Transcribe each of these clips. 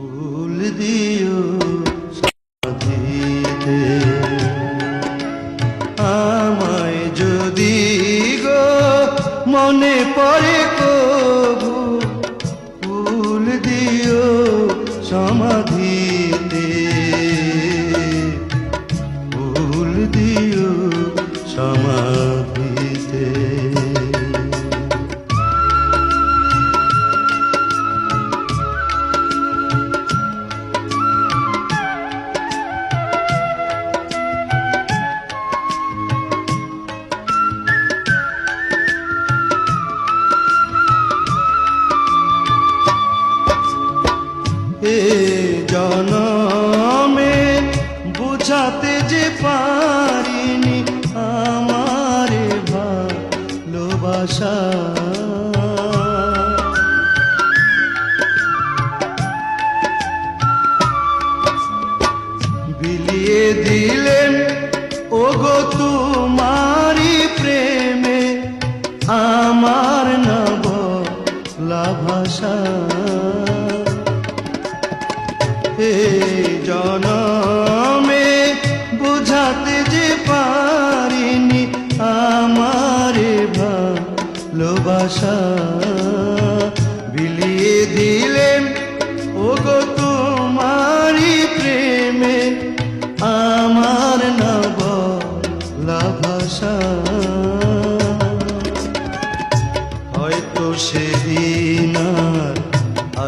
ফুল দিও আমায় যদি গো মনে পড়ে কবু দিও সমাধিতে। ফুল দিও সমাধিতে। জনমে বুঝাতে যে পারিনি আমার ভালোবাসা। বিলিয়ে দিলেন ওগো তোমারি প্রেমে আমার নব ভাষা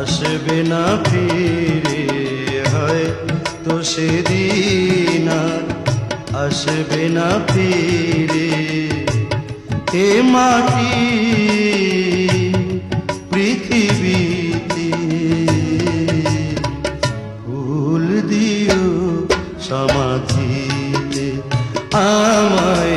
আসবে না ফিরে হয়তো সেদিন আর আসবে না ফিরে। এ মাটি পৃথিবীতে, ফুল দিও সমাধিতে আমায়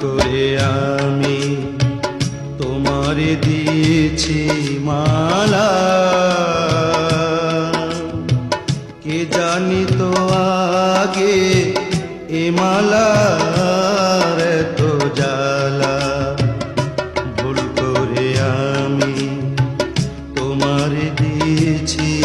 করে আমি তোমারে দিয়েছি মালা। কে জানি তো আগে এ মালার তো জ্বালা? ভুল করে আমি তোমারে দিয়েছি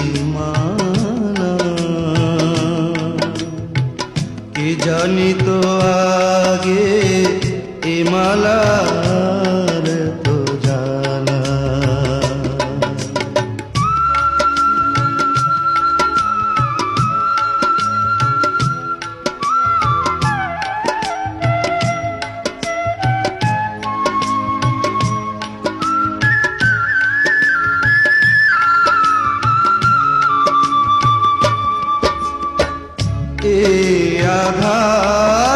এ আধারে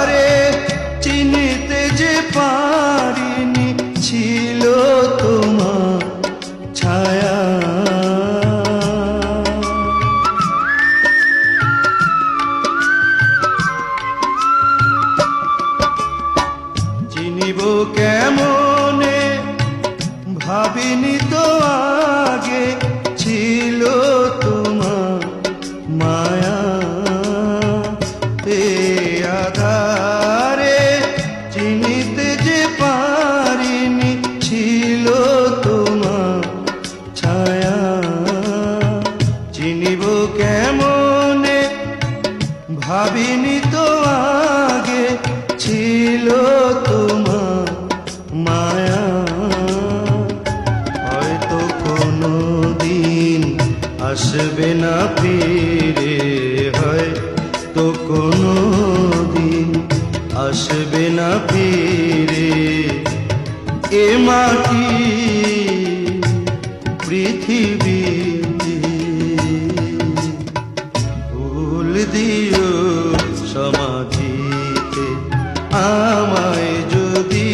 ভাবিনি তো আগে, ছিল তোমার মায়া। হয়তো কোনো দিন আসবে না ফিরে হয় তো কোনো দিন আসবে না ফিরে। এ মাটি melody